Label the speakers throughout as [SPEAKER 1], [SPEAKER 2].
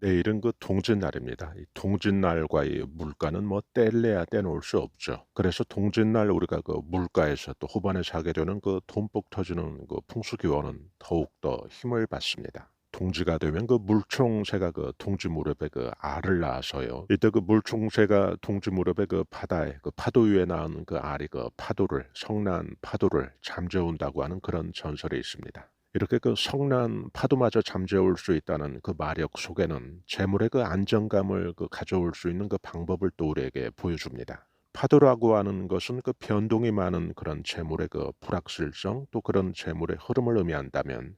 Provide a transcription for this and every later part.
[SPEAKER 1] 내일은 그 동짓날입니다. 이 동짓날과 이 물가는 뭐 뗄래야 떼놓을 수 없죠. 그래서 동짓날 우리가 그 물가에서 또 후반에서 하게 되는 그 돈복 터지는 그 풍수기원은 더욱더 힘을 받습니다. 동지가 되면 그 물총새가 그 동지 무렵에 그 알을 낳아서요. 이때 그 물총새가 동지 무렵에 그 바다에 그 파도 위에 낳은 그 알이 그 파도를 성난 파도를 잠재운다고 하는 그런 전설이 있습니다. 이렇게 그 성난 파도마저 잠재울 수 있다는 그 마력 속에는 재물의 그 안정감을 그 가져올 수 있는 그 방법을 또 우리에게 보여줍니다. 파도라고 하는 것은 그 변동이 많은 그런 재물의 그 불확실성 또 그런 재물의 흐름을 의미한다면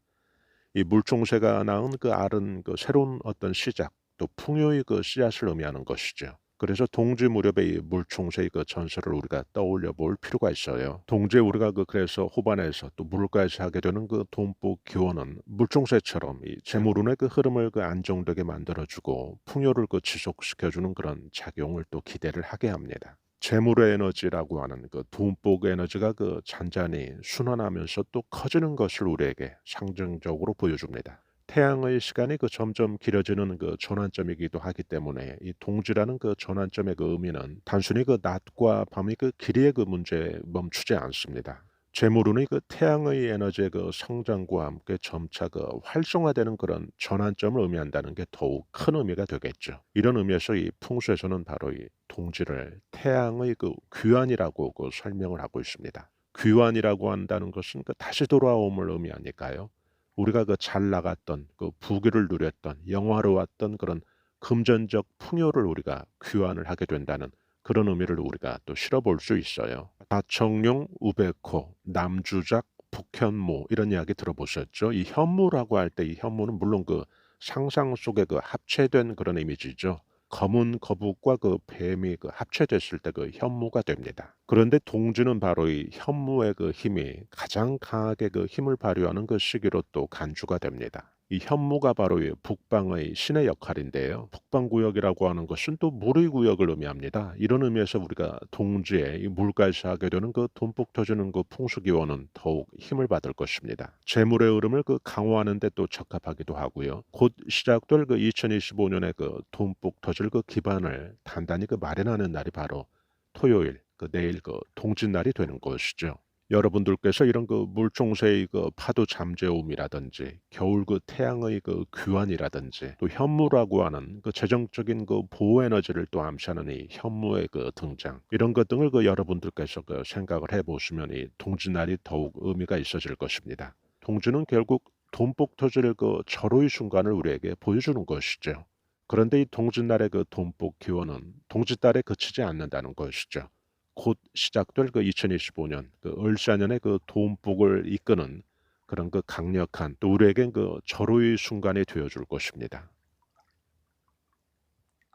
[SPEAKER 1] 이 물총새가 낳은 그 알은 그 새로운 어떤 시작 또 풍요의 그 씨앗을 의미하는 것이죠. 그래서 동지 무렵의 이 물총새의 그 전설을 우리가 떠올려 볼 필요가 있어요. 동지에 우리가 그 그래서 후반에서 또 물가에서 하게 되는 그 돈복 기원은 물총새처럼 이 재물운의 그 흐름을 그 안정되게 만들어주고 풍요를 그 지속시켜주는 그런 작용을 또 기대를 하게 합니다. 재물의 에너지라고 하는 그 돈복 에너지가 그 잔잔히 순환하면서 또 커지는 것을 우리에게 상징적으로 보여줍니다. 태양의 시간이 그 점점 길어지는 그 전환점이기도 하기 때문에 이 동지라는 그 전환점의 그 의미는 단순히 그 낮과 밤의 그 길이의 그 문제에 멈추지 않습니다. 재물운이 그 태양의 에너지의 그 성장과 함께 점차 그 활성화되는 그런 전환점을 의미한다는 게 더욱 큰 의미가 되겠죠. 이런 의미에서 이 풍수에서는 바로 이 동지를 태양의 그 귀환이라고 그 설명을 하고 있습니다. 귀환이라고 한다는 것은 그 다시 돌아옴을 의미하니까요. 우리가 그 잘 나갔던 그 부귀를 누렸던 영화로웠던 그런 금전적 풍요를 우리가 귀환을 하게 된다는 그런 의미를 우리가 또 실어볼 수 있어요. 다청룡, 우베코, 남주작, 북현무 이런 이야기 들어보셨죠? 이 현무라고 할 때 이 현무는 물론 그 상상 속에 그 합체된 그런 이미지죠. 검은 거북과 그 뱀이 그 합체됐을 때 그 현무가 됩니다. 그런데 동지는 바로 이 현무의 그 힘이 가장 강하게 그 힘을 발휘하는 그 시기로 또 간주가 됩니다. 이 현무가 바로 이 북방의 신의 역할인데요. 북방 구역이라고 하는 것은 또 물의 구역을 의미합니다. 이런 의미에서 우리가 동지에 이 물가에서 하게 되는 그 돈복 터지는 그 풍수기원은 더욱 힘을 받을 것입니다. 재물의 흐름을 그 강화하는 데 또 적합하기도 하고요. 곧 시작될 그 2025년의 그 돈복 터질 그 기반을 단단히 그 마련하는 날이 바로 토요일, 그 내일 그 동짓날이 되는 것이죠. 여러분들께서 이런 그 물총새의 그 파도 잠재움이라든지 겨울 그 태양의 그 귀환이라든지 또 현무라고 하는 그 재정적인 그 보호 에너지를 또 암시하는 이 현무의 그 등장 이런 것 등을 그 여러분들께서 그 생각을 해보시면 이 동지날이 더욱 의미가 있어질 것입니다. 동지는 결국 돈복 터질 그 절호의 순간을 우리에게 보여주는 것이죠. 그런데 이 동짓날의 그 돈복 기원은 동짓달에 그치지 않는다는 것이죠. 곧 시작될 그 2025년 그 을사년의 그 돈복을 이끄는 그런 그 강력한 또 우리에겐 그 절호의 순간이 되어줄 것입니다.